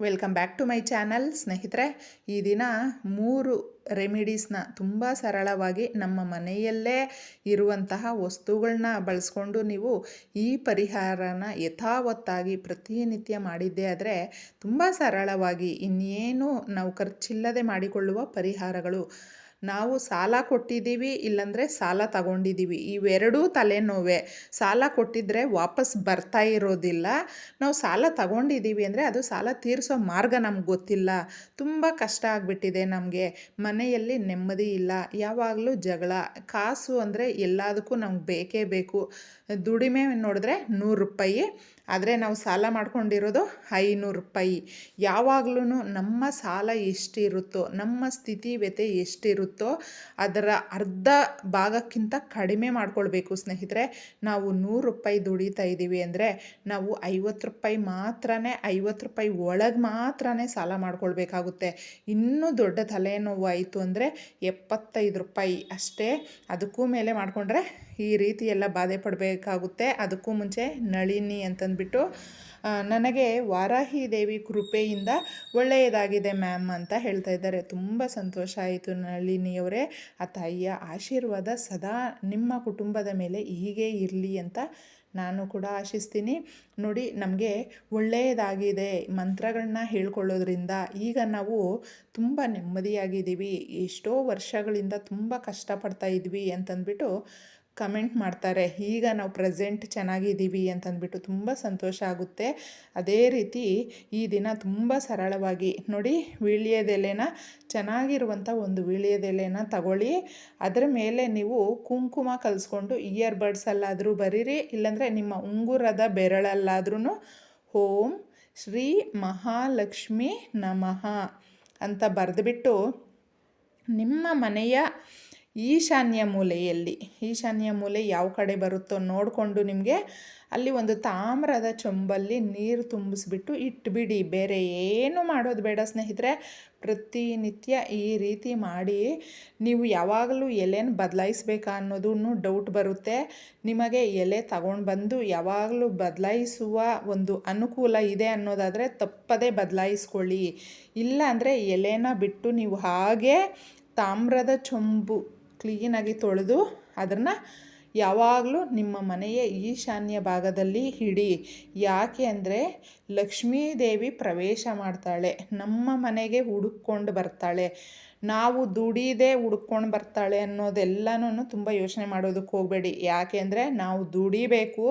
Welcome back to my channel ಸ್ನೇಹಿತರೆ. ಈ ದಿನ ಮೂರು ರೆಮಿಡೀಸ್ನ ತುಂಬ ಸರಳವಾಗಿ ನಮ್ಮ ಮನೆಯಲ್ಲೇ ಇರುವಂತಹ ವಸ್ತುಗಳನ್ನ ಬಳಸ್ಕೊಂಡು ನೀವು ಈ ಪರಿಹಾರನ ಯಥಾವತ್ತಾಗಿ ಪ್ರತಿನಿತ್ಯ ಮಾಡಿದ್ದೇ ಆದರೆ ತುಂಬ ಸರಳವಾಗಿ ಇನ್ನೇನು ನಾವು ಖರ್ಚಿಲ್ಲದೆ ಮಾಡಿಕೊಳ್ಳುವ ಪರಿಹಾರಗಳು. ನಾವು ಸಾಲ ಕೊಟ್ಟಿದ್ದೀವಿ, ಇಲ್ಲಾಂದರೆ ಸಾಲ ತಗೊಂಡಿದ್ದೀವಿ. ಇವೆರಡೂ ತಲೆನೋವೆ. ಸಾಲ ಕೊಟ್ಟಿದ್ದರೆ ವಾಪಸ್ ಬರ್ತಾ ಇರೋದಿಲ್ಲ. ನಾವು ಸಾಲ ತಗೊಂಡಿದ್ದೀವಿ ಅಂದರೆ ಅದು ಸಾಲ ತೀರಿಸೋ ಮಾರ್ಗ ನಮ್ಗೆ ಗೊತ್ತಿಲ್ಲ. ತುಂಬ ಕಷ್ಟ ಆಗಿಬಿಟ್ಟಿದೆ ನಮಗೆ. ಮನೆಯಲ್ಲಿ ನೆಮ್ಮದಿ ಇಲ್ಲ. ಯಾವಾಗಲೂ ಜಗಳ. ಕಾಸು ಅಂದರೆ ಎಲ್ಲದಕ್ಕೂ ನಮ್ಗೆ ಬೇಕೇ ಬೇಕು. ದುಡಿಮೆ ನೋಡಿದ್ರೆ ನೂರು ರೂಪಾಯಿ. ಆದರೆ ನಾವು ಸಾಲ ಮಾಡ್ಕೊಂಡಿರೋದು ಐನೂರು ರೂಪಾಯಿ. ಯಾವಾಗಲೂ ನಮ್ಮ ಸಾಲ ಎಷ್ಟಿರುತ್ತೋ, ನಮ್ಮ ಸ್ಥಿತಿ ವ್ಯತೆ ಎಷ್ಟಿರುತ್ತೋ ಅದರ ಅರ್ಧ ಭಾಗಕ್ಕಿಂತ ಕಡಿಮೆ ಮಾಡ್ಕೊಳ್ಬೇಕು ಸ್ನೇಹಿತರೆ. ನಾವು ನೂರು ರೂಪಾಯಿ ದುಡಿತಾ ಇದ್ದೀವಿ ಅಂದರೆ ನಾವು ಐವತ್ತು ರೂಪಾಯಿ ಮಾತ್ರನೇ, ಐವತ್ತು ರೂಪಾಯಿ ಒಳಗೆ ಮಾತ್ರನೇ ಸಾಲ ಮಾಡ್ಕೊಳ್ಬೇಕಾಗುತ್ತೆ. ಇನ್ನೂ ದೊಡ್ಡ ತಲೆನೋವು ಆಯಿತು ಅಂದರೆ ಎಪ್ಪತ್ತೈದು ರೂಪಾಯಿ ಅಷ್ಟೇ. ಅದಕ್ಕೂ ಮೇಲೆ ಮಾಡಿಕೊಂಡ್ರೆ ಈ ರೀತಿ ಎಲ್ಲ ಬಾಧೆ ಪಡಬೇಕಾಗುತ್ತೆ. ಅದಕ್ಕೂ ಮುಂಚೆ ನಳಿನಿ ಅಂತಂದ್ಬಿಟ್ಟು ನನಗೆ ವಾರಾಹಿ ದೇವಿ ಕೃಪೆಯಿಂದ ಒಳ್ಳೆಯದಾಗಿದೆ ಮ್ಯಾಮ್ ಅಂತ ಹೇಳ್ತಾ ಇದ್ದಾರೆ. ತುಂಬ ಸಂತೋಷ ಆಯಿತು ನಳಿನಿಯವರೇ. ಆ ತಾಯಿಯ ಆಶೀರ್ವಾದ ಸದಾ ನಿಮ್ಮ ಕುಟುಂಬದ ಮೇಲೆ ಹೀಗೆ ಇರಲಿ ಅಂತ ನಾನು ಕೂಡ ಆಶಿಸ್ತೀನಿ. ನೋಡಿ, ನಮಗೆ ಒಳ್ಳೆಯದಾಗಿದೆ ಮಂತ್ರಗಳನ್ನ ಹೇಳ್ಕೊಳ್ಳೋದ್ರಿಂದ. ಈಗ ನಾವು ತುಂಬ ನೆಮ್ಮದಿಯಾಗಿದ್ದೀವಿ. ಎಷ್ಟೋ ವರ್ಷಗಳಿಂದ ತುಂಬ ಕಷ್ಟಪಡ್ತಾ ಇದ್ವಿ ಅಂತಂದ್ಬಿಟ್ಟು ಕಮೆಂಟ್ ಮಾಡ್ತಾರೆ, ಈಗ ನಾವು ಪ್ರೆಸೆಂಟ್ ಚೆನ್ನಾಗಿದ್ದೀವಿ ಅಂತಂದ್ಬಿಟ್ಟು ತುಂಬ ಸಂತೋಷ ಆಗುತ್ತೆ. ಅದೇ ರೀತಿ ಈ ದಿನ ತುಂಬ ಸರಳವಾಗಿ, ನೋಡಿ ವೀಳ್ಯದೆಲೆನ ಚೆನ್ನಾಗಿರುವಂಥ ಒಂದು ವೀಳ್ಯದೆಲೆನ ತಗೊಳ್ಳಿ. ಅದರ ಮೇಲೆ ನೀವು ಕುಂಕುಮ ಕಲಿಸ್ಕೊಂಡು ಇಯರ್ ಬಡ್ಸಲ್ಲಾದರೂ ಬರೀರಿ, ಇಲ್ಲಾಂದರೆ ನಿಮ್ಮ ಉಂಗುರದ ಬೆರಳಲ್ಲಾದ್ರೂ ಓಂ ಶ್ರೀ ಮಹಾಲಕ್ಷ್ಮಿ ನಮಃ ಅಂತ ಬರೆದುಬಿಟ್ಟು ನಿಮ್ಮ ಮನೆಯ ಈಶಾನ್ಯ ಮೂಲೆಯಲ್ಲಿ, ಈಶಾನ್ಯ ಮೂಲೆ ಯಾವ ಕಡೆ ಬರುತ್ತೋ ನೋಡಿಕೊಂಡು ನಿಮಗೆ ಅಲ್ಲಿ ಒಂದು ತಾಮ್ರದ ಚೊಂಬಲ್ಲಿ ನೀರು ತುಂಬಿಸ್ಬಿಟ್ಟು ಇಟ್ಬಿಡಿ. ಬೇರೆ ಏನು ಮಾಡೋದು ಬೇಡ ಸ್ನೇಹಿತರೆ. ಪ್ರತಿನಿತ್ಯ ಈ ರೀತಿ ಮಾಡಿ ನೀವು ಯಾವಾಗಲೂ ಎಲೆನ ಬದಲಾಯಿಸ್ಬೇಕಾ ಅನ್ನೋದೂ ಡೌಟ್ ಬರುತ್ತೆ. ನಿಮಗೆ ಎಲೆ ತಗೊಂಡು ಬಂದು ಯಾವಾಗಲೂ ಬದಲಾಯಿಸುವ ಒಂದು ಅನುಕೂಲ ಇದೆ ಅನ್ನೋದಾದರೆ ತಪ್ಪದೇ ಬದಲಾಯಿಸ್ಕೊಳ್ಳಿ. ಇಲ್ಲ ಅಂದರೆ ಎಲೆನ ಬಿಟ್ಟು ನೀವು ಹಾಗೆ ತಾಮ್ರದ ಚೊಂಬು ಕ್ಲೀನಾಗಿ ತೊಳೆದು ಅದನ್ನು ಯಾವಾಗಲೂ ನಿಮ್ಮ ಮನೆಯ ಈಶಾನ್ಯ ಭಾಗದಲ್ಲಿ ಹಿಡಿ ಯಾಕೆ ಅಂದರೆ ಲಕ್ಷ್ಮೀದೇವಿ ಪ್ರವೇಶ ಮಾಡ್ತಾಳೆ. ನಮ್ಮ ಮನೆಗೆ ಹುಡುಕೊಂಡು ಬರ್ತಾಳೆ. ನಾವು ದುಡಿದೇ ಹುಡ್ಕೊಂಡು ಬರ್ತಾಳೆ ಅನ್ನೋದೆಲ್ಲನೂ ತುಂಬ ಯೋಚನೆ ಮಾಡೋದಕ್ಕೆ ಹೋಗಬೇಡಿ. ಯಾಕೆ ಅಂದರೆ ನಾವು ದುಡಿಬೇಕು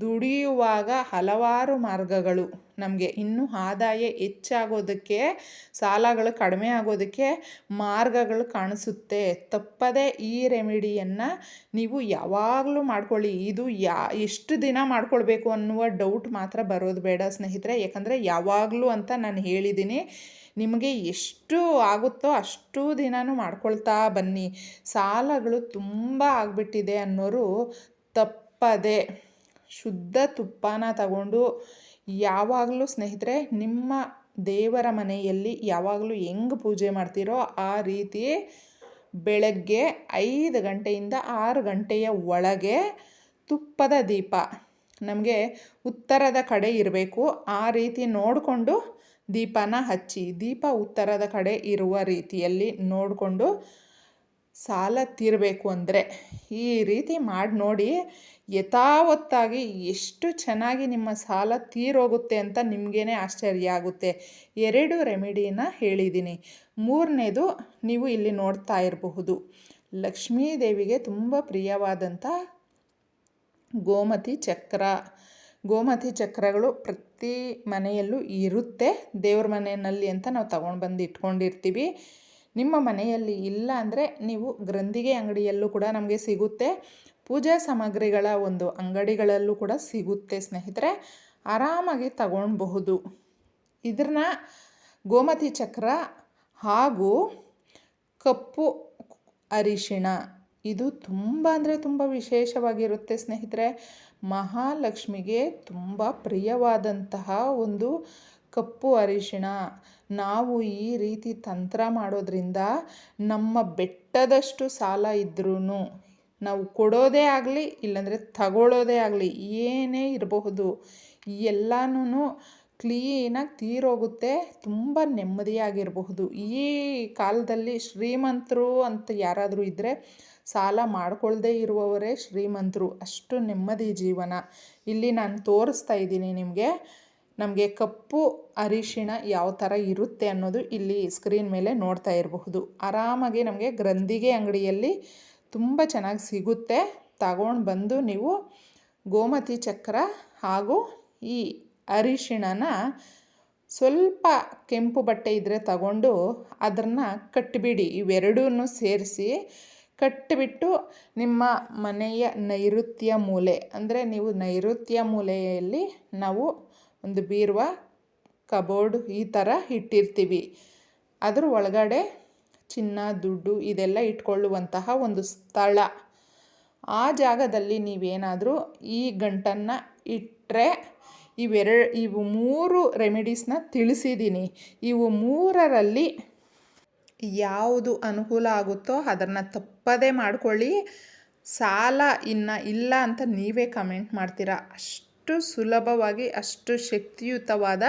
ದುಡಿಯುವಾಗ ಹಲವಾರು ಮಾರ್ಗಗಳು. ನಮಗೆ ಇನ್ನೂ ಆದಾಯ ಹೆಚ್ಚಾಗೋದಕ್ಕೆ, ಸಾಲಗಳು ಕಡಿಮೆ ಆಗೋದಕ್ಕೆ ಮಾರ್ಗಗಳು ಕಾಣಿಸುತ್ತೆ. ತಪ್ಪದೇ ಈ ರೆಮಿಡಿಯನ್ನು ನೀವು ಯಾವಾಗಲೂ ಮಾಡ್ಕೊಳ್ಳಿ. ಇದು ಯಾ, ಎಷ್ಟು ದಿನ ಮಾಡ್ಕೊಳ್ಬೇಕು ಅನ್ನುವ ಡೌಟ್ ಮಾತ್ರ ಬರೋದು ಬೇಡ ಸ್ನೇಹಿತರೆ. ಯಾಕಂದರೆ ಯಾವಾಗಲೂ ಅಂತ ನಾನು ಹೇಳಿದ್ದೀನಿ. ನಿಮಗೆ ಎಷ್ಟು ಆಗುತ್ತೋ ಅಷ್ಟು ದಿನವೂ ಮಾಡ್ಕೊಳ್ತಾ ಬನ್ನಿ. ಸಾಲಗಳು ತುಂಬ ಆಗಿಬಿಟ್ಟಿದೆ ಅನ್ನೋರು ತಪ್ಪದೆ. ಶುದ್ಧ ತುಪ್ಪನ ತಗೊಂಡು ಯಾವಾಗಲೂ ಸ್ನೇಹಿತರೆ, ನಿಮ್ಮ ದೇವರ ಮನೆಯಲ್ಲಿ ಯಾವಾಗಲೂ ಹೆಂಗೆ ಪೂಜೆ ಮಾಡ್ತೀರೋ ಆ ರೀತಿ ಬೆಳಗ್ಗೆ ಐದು ಗಂಟೆಯಿಂದ ಆರು ಗಂಟೆಯ ಒಳಗೆ ತುಪ್ಪದ ದೀಪ. ನಮಗೆ ಉತ್ತರದ ಕಡೆ ಇರಬೇಕು. ಆ ರೀತಿ ನೋಡಿಕೊಂಡು ದೀಪನ ಹಚ್ಚಿ, ದೀಪ ಉತ್ತರದ ಕಡೆ ಇರುವ ರೀತಿಯಲ್ಲಿ ನೋಡಿಕೊಂಡು ಸಾಲ ತೀರಬೇಕು ಅಂದರೆ ಈ ರೀತಿ ಮಾಡಿ ನೋಡಿ ಯಥಾವತ್ತಾಗಿ ಎಷ್ಟು ಚೆನ್ನಾಗಿ ನಿಮ್ಮ ಸಾಲ ತೀರೋಗುತ್ತೆ ಅಂತ ನಿಮಗೇನೆ ಆಶ್ಚರ್ಯ ಆಗುತ್ತೆ. ಎರಡು ರೆಮಿಡಿನ ಹೇಳಿದ್ದೀನಿ. ಮೂರನೇದು ನೀವು ಇಲ್ಲಿ ನೋಡ್ತಾ ಇರಬಹುದು. ಲಕ್ಷ್ಮೀ ದೇವಿಗೆ ತುಂಬ ಪ್ರಿಯವಾದಂಥ ಗೋಮತಿ ಚಕ್ರ. ಗೋಮತಿ ಚಕ್ರಗಳು ಪ್ರತಿ ಮನೆಯಲ್ಲೂ ಇರುತ್ತೆ. ದೇವ್ರ ಮನೆಯಲ್ಲಿ ಅಂತ ನಾವು ತಗೊಂಡು ಬಂದು ಇಟ್ಕೊಂಡಿರ್ತೀವಿ. ನಿಮ್ಮ ಮನೆಯಲ್ಲಿ ಇಲ್ಲ ಅಂದರೆ ನೀವು ಗ್ರಂಥಿಗೆ ಅಂಗಡಿಯಲ್ಲೂ ಕೂಡ ನಮಗೆ ಸಿಗುತ್ತೆ. ಪೂಜಾ ಸಾಮಗ್ರಿಗಳ ಒಂದು ಅಂಗಡಿಗಳಲ್ಲೂ ಕೂಡ ಸಿಗುತ್ತೆ ಸ್ನೇಹಿತರೆ. ಆರಾಮಾಗಿ ತಗೊಳ್ಬಹುದು. ಇದನ್ನ ಗೋಮತಿ ಚಕ್ರ ಹಾಗೂ ಕಪ್ಪು ಅರಿಶಿಣ, ಇದು ತುಂಬ ಅಂದರೆ ತುಂಬ ವಿಶೇಷವಾಗಿರುತ್ತೆ ಸ್ನೇಹಿತರೆ. ಮಹಾಲಕ್ಷ್ಮಿಗೆ ತುಂಬ ಪ್ರಿಯವಾದಂತಹ ಒಂದು ಕಪ್ಪು ಅರಿಶಿಣ. ನಾವು ಈ ರೀತಿ ತಂತ್ರ ಮಾಡೋದ್ರಿಂದ ನಮ್ಮ ಬೆಟ್ಟದಷ್ಟು ಸಾಲ ಇದ್ರೂ ನಾವು ಕೊಡೋದೇ ಆಗಲಿ, ಇಲ್ಲಾಂದರೆ ತಗೊಳ್ಳೋದೇ ಆಗಲಿ, ಏನೇ ಇರಬಹುದು ಎಲ್ಲನೂ ಕ್ಲೀನಾಗಿ ತೀರೋಗುತ್ತೆ, ತುಂಬ ನೆಮ್ಮದಿಯಾಗಿರಬಹುದು. ಈ ಕಾಲದಲ್ಲಿ ಶ್ರೀಮಂತರು ಅಂತ ಯಾರಾದರೂ ಇದ್ದರೆ ಸಾಲ ಮಾಡ್ಕೊಳ್ದೇ ಇರುವವರೇ ಶ್ರೀಮಂತರು. ಅಷ್ಟು ನೆಮ್ಮದಿ ಜೀವನ. ಇಲ್ಲಿ ನಾನು ತೋರಿಸ್ತಾ ಇದ್ದೀನಿ ನಿಮಗೆ. ನಮಗೆ ಕಪ್ಪು ಅರಿಶಿಣ ಯಾವ ಥರ ಇರುತ್ತೆ ಅನ್ನೋದು ಇಲ್ಲಿ ಸ್ಕ್ರೀನ್ ಮೇಲೆ ನೋಡ್ತಾ ಇರಬಹುದು. ಆರಾಮಾಗಿ ನಮಗೆ ಗ್ರಂಥಿಗೆ ಅಂಗಡಿಯಲ್ಲಿ ತುಂಬ ಚೆನ್ನಾಗಿ ಸಿಗುತ್ತೆ. ತಗೊಂಡು ಬಂದು ನೀವು ಗೋಮತಿ ಚಕ್ರ ಹಾಗೂ ಈ ಅರಿಶಿಣನ ಸ್ವಲ್ಪ ಕೆಂಪು ಬಟ್ಟೆ ಇದ್ದರೆ ತಗೊಂಡು ಅದನ್ನು ಕಟ್ಟಿಬಿಡಿ ಇವೆರಡೂ ಸೇರಿಸಿ ಕಟ್ಟಿಬಿಟ್ಟು ನಿಮ್ಮ ಮನೆಯ ನೈಋತ್ಯ ಮೂಲೆ, ಅಂದರೆ ನೀವು ನೈಋತ್ಯ ಮೂಲೆಯಲ್ಲಿ ನಾವು ಒಂದು ಬೀರುವ ಕಬೋರ್ಡ್ ಈ ಥರ ಇಟ್ಟಿರ್ತೀವಿ. ಅದ್ರ ಒಳಗಡೆ ಚಿನ್ನ, ದುಡ್ಡು ಇದೆಲ್ಲ ಇಟ್ಕೊಳ್ಳುವಂತಹ ಒಂದು ಸ್ಥಳ. ಆ ಜಾಗದಲ್ಲಿ ನೀವೇನಾದರೂ ಈ ಗಂಟನ್ನು ಇಟ್ಟರೆ ಇವೆರಡು, ಇವು ಮೂರು ರೆಮಿಡೀಸ್ನ ತಿಳಿಸಿದ್ದೀನಿ ಇವು ಮೂರರಲ್ಲಿ ಯಾವುದು ಅನುಕೂಲ ಆಗುತ್ತೋ ಅದನ್ನು ತಪ್ಪದೇ ಮಾಡ್ಕೊಳ್ಳಿ. ಸಾಲ ಇನ್ನು ಇಲ್ಲ ಅಂತ ನೀವೇ ಕಮೆಂಟ್ ಮಾಡ್ತೀರಾ? ಅಷ್ಟು ಸುಲಭವಾಗಿ, ಅಷ್ಟು ಶಕ್ತಿಯುತವಾದ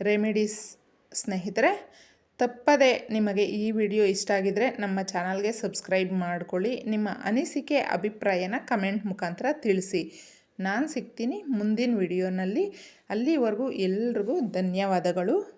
ರೆಮಿಡೀಸ್ ಸ್ನೇಹಿತರೆ, ತಪ್ಪದೆ ನಿಮಗೆ ಈ ವಿಡಿಯೋ ಇಷ್ಟ ಆಗಿದ್ದರೆ ನಮ್ಮ ಚಾನಲ್ಗೆ ಸಬ್ಸ್ಕ್ರೈಬ್ ಮಾಡಿಕೊಳ್ಳಿ. ನಿಮ್ಮ ಅನಿಸಿಕೆ, ಅಭಿಪ್ರಾಯನ ಕಮೆಂಟ್ ಮುಖಾಂತರ ತಿಳಿಸಿ. ನಾನು ಸಿಗ್ತೀನಿ ಮುಂದಿನ ವಿಡಿಯೋನಲ್ಲಿ. ಅಲ್ಲಿವರೆಗೂ ಎಲ್ರಿಗೂ ಧನ್ಯವಾದಗಳು.